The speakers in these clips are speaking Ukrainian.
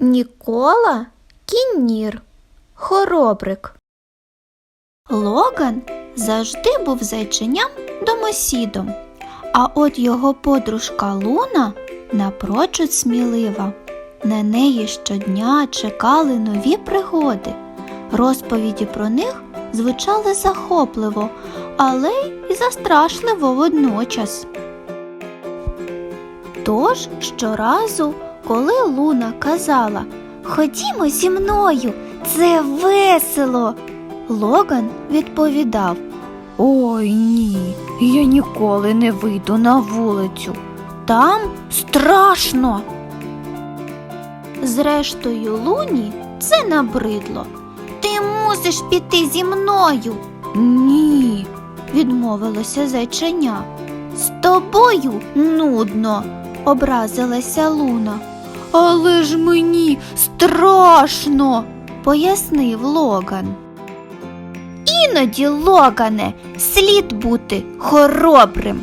Нікола Кіннір, хоробрик. Логан завжди був зайченям домосідом, а от його подружка Луна напрочуд смілива. На неї щодня чекали нові пригоди. Розповіді про них звучали захопливо, але й застрашливо водночас. Тож щоразу, коли Луна казала Ходімо зі мною, це весело. Логан відповідав Ой ні, я ніколи не вийду на вулицю. Там страшно. Зрештою, Луні це набридло. Ти мусиш піти зі мною. Ні, відмовилося зайченя. З тобою нудно, образилася Луна. Але ж мені страшно, пояснив Логан. Іноді, Логане, слід бути хоробрим,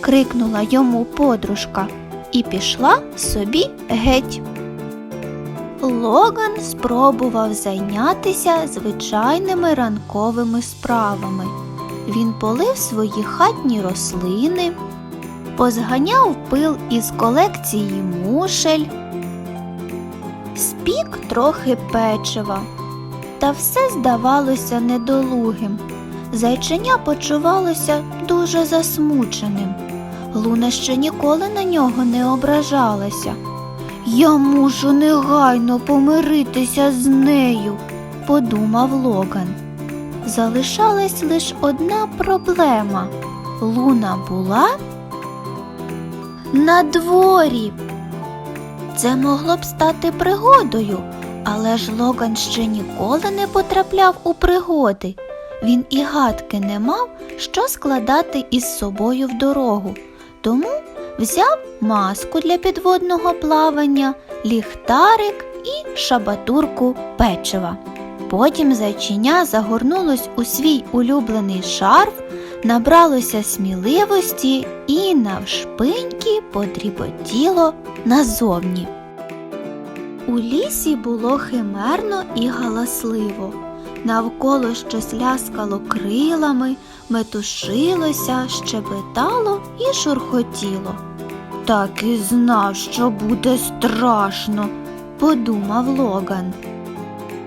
крикнула йому подружка і пішла собі геть. Логан спробував зайнятися звичайними ранковими справами. Він полив свої хатні рослини, позганяв пил із колекції мушель, спік трохи печива. Та все здавалося недолугим. Зайченя почувалося дуже засмученим. Луна ще ніколи на нього не ображалася. Я мушу негайно помиритися з нею, подумав Логан. Залишалась лише одна проблема. Луна була на дворі. Це могло б стати пригодою, але ж Логан ще ніколи не потрапляв у пригоди. Він і гадки не мав, що складати із собою в дорогу, тому взяв маску для підводного плавання, ліхтарик і шабатурку печива. Потім зайчиня загорнулось у свій улюблений шарф, набралося сміливості і навшпиньки подріботіло назовні. У лісі було химерно і галасливо. Навколо щось ляскало крилами, метушилося, щебетало і шурхотіло. Так і знав, що буде страшно, подумав Логан.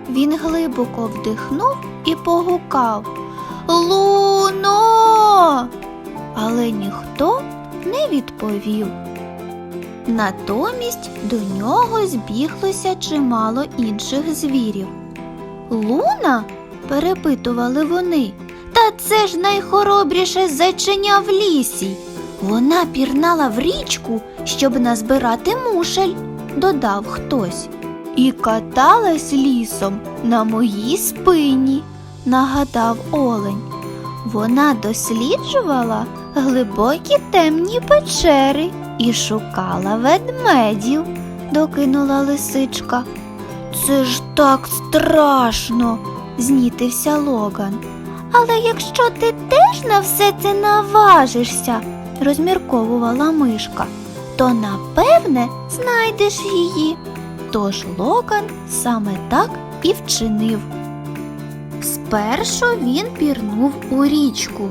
Він глибоко вдихнув і погукав Луно. Але ніхто не відповів. Натомість до нього збіглося чимало інших звірів. Луна? перепитували вони. Та це ж найхоробріше зайченя в лісі. Вона пірнала в річку, щоб назбирати мушель, додав хтось. І каталась лісом на моїй спині, нагадав олень. Вона досліджувала глибокі темні печери і шукала ведмедів, докинула лисичка. Це ж так страшно, знітився Логан. Але якщо ти теж на все це наважишся, розмірковувала мишка, то напевне знайдеш її. Тож Логан саме так і вчинив. Спершу він пірнув у річку.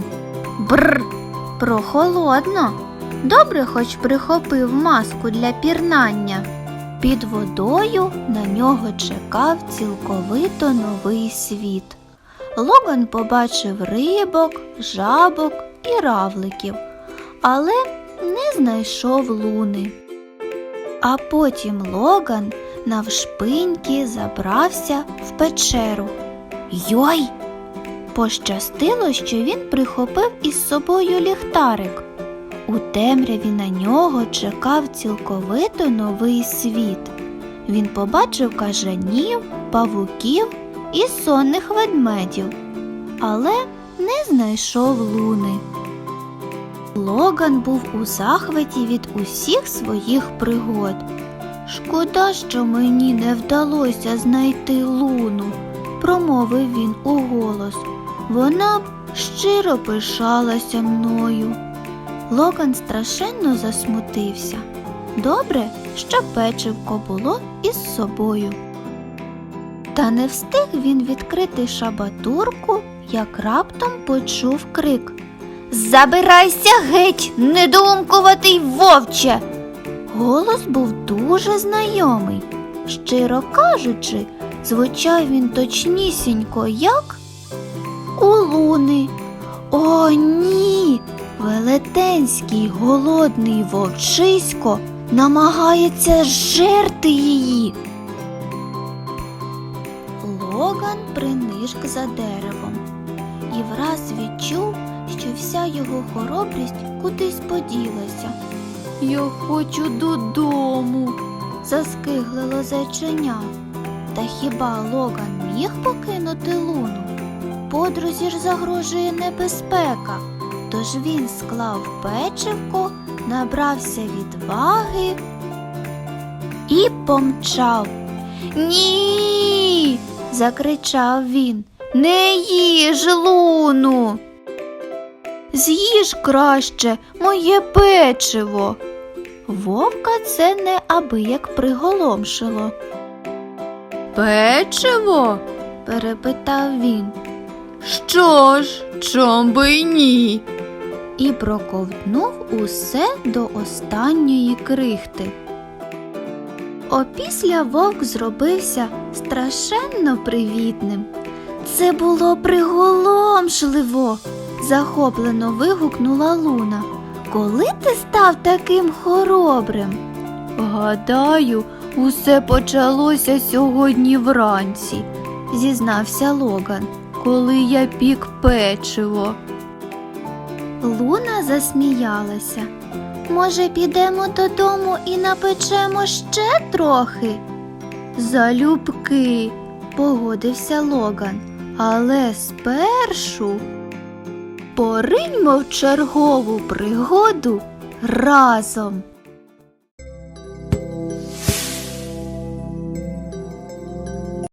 Бр, прохолодно. Добре, хоч прихопив маску для пірнання. Під водою на нього чекав цілковито новий світ. Логан побачив рибок, жабок і равликів, але не знайшов луни. А потім Логан навшпиньки забрався в печеру. Йой! Пощастило, що він прихопив із собою ліхтарик. У темряві на нього чекав цілковито новий світ. Він побачив кажанів, павуків і сонних ведмедів, але не знайшов луни. Логан був у захваті від усіх своїх пригод. Шкода, що мені не вдалося знайти луну, промовив він уголос. Вона щиро пишалася мною. Логан страшенно засмутився. Добре, що печивко було із собою. Та не встиг він відкрити шабатурку, як раптом почув крик. Забирайся геть, недоумкуватий вовче. Голос був дуже знайомий. Щиро кажучи, звучав він точнісінько, як у луни. О, ні! Велетенський голодний вовчисько намагається жерти її. Логан принишк за деревом і враз відчув, що вся його хоробрість кудись поділася. Я хочу додому, заскиглило зайченя. Та хіба Логан міг покинути луну? Подрузі ж загрожує небезпека, тож він склав печивко, набрався відваги і помчав. Ні. закричав він. Не їж луну. З'їж краще моє печиво. Вовка це неабияк приголомшило. Печиво? перепитав він. Що ж, чом би й ні? І проковтнув усе до останньої крихти. Опісля вовк зробився страшенно привітним. Це було приголомшливо, захоплено вигукнула Луна. Коли ти став таким хоробрим? Гадаю, усе почалося сьогодні вранці, зізнався Логан, коли я пік печиво. Луна засміялася. Може, підемо додому і напечемо ще трохи? Залюбки, погодився Логан. Але спершу пориньмо в чергову пригоду разом.